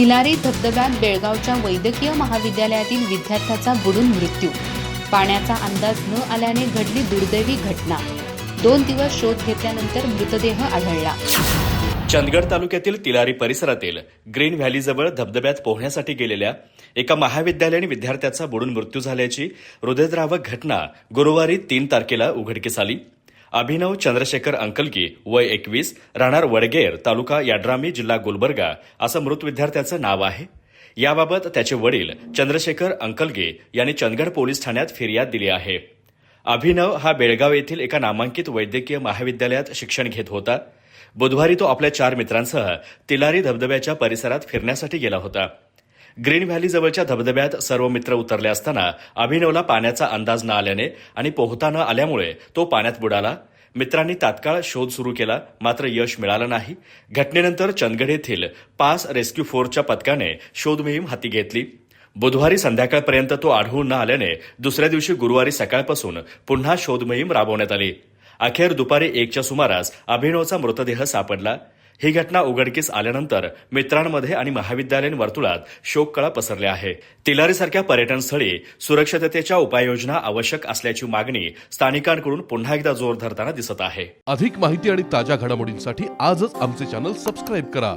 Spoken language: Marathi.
तिलारी धबधब्यात बेळगावच्या वैद्यकीय महाविद्यालयातील विद्यार्थ्याचा बुडून मृत्यू. पाण्याचा अंदाज न आल्याने घडली दुर्दैवी घटना. दोन दिवस शोध घेतल्यानंतर मृतदेह आढळला. चंदगड तालुक्यातील तिलारी परिसरातील ग्रीन व्हॅलीजवळ धबधब्यात पोहण्यासाठी गेलेल्या एका महाविद्यालयीन विद्यार्थ्याचा बुडून मृत्यू झाल्याची हृदयद्रावक घटना गुरुवारी तीन तारखेला उघडकीस आली. अभिनव चंद्रशेखर अंकलगी वय एकवीस राहणार वडगेर तालुका याड्रामी जिल्हा गुलबर्गा असं मृत विद्यार्थ्याचं नाव आहे. याबाबत त्याचे वडील चंद्रशेखर अंकलगे यांनी चंदगड पोलीस ठाण्यात फिर्याद दिली आहे. अभिनव हा बेळगाव येथील एका नामांकित वैद्यकीय महाविद्यालयात शिक्षण घेत होता. बुधवारी तो आपल्या चार मित्रांसह तिलारी धबधब्याच्या परिसरात फिरण्यासाठी गेला होता. ग्रीन व्हॅली जवळच्या धबधब्यात सर्व मित्र उतरले असताना अभिनवला पाण्याचा अंदाज न आल्याने आणि पोहता न आल्यामुळे तो पाण्यात बुडाला. मित्रांनी तात्काळ शोध सुरू केला मात्र यश मिळालं नाही. घटनेनंतर चंदगड येथील पास रेस्क्यू फोर्सच्या पथकाने शोधमोहीम हाती घेतली. बुधवारी संध्याकाळपर्यंत तो आढळून न आल्याने दुसऱ्या दिवशी गुरुवारी सकाळपासून पुन्हा शोधमोहीम राबवण्यात आली. अखेर दुपारी एकच्या सुमारास अभिनवचा मृतदेह सापडला. ही घटना उघडकीस आल्यानंतर मित्रांमध्ये आणि महाविद्यालयीन वर्तुळात शोककळा पसरल्या आहे. तिलारीसारख्या पर्यटनस्थळी सुरक्षिततेच्या उपाययोजना आवश्यक असल्याची मागणी स्थानिकांकडून पुन्हा एकदा जोर धरताना दिसत आहे. अधिक माहिती आणि ताज्या घडामोडींसाठी आजच आमचे चॅनल सबस्क्राईब करा.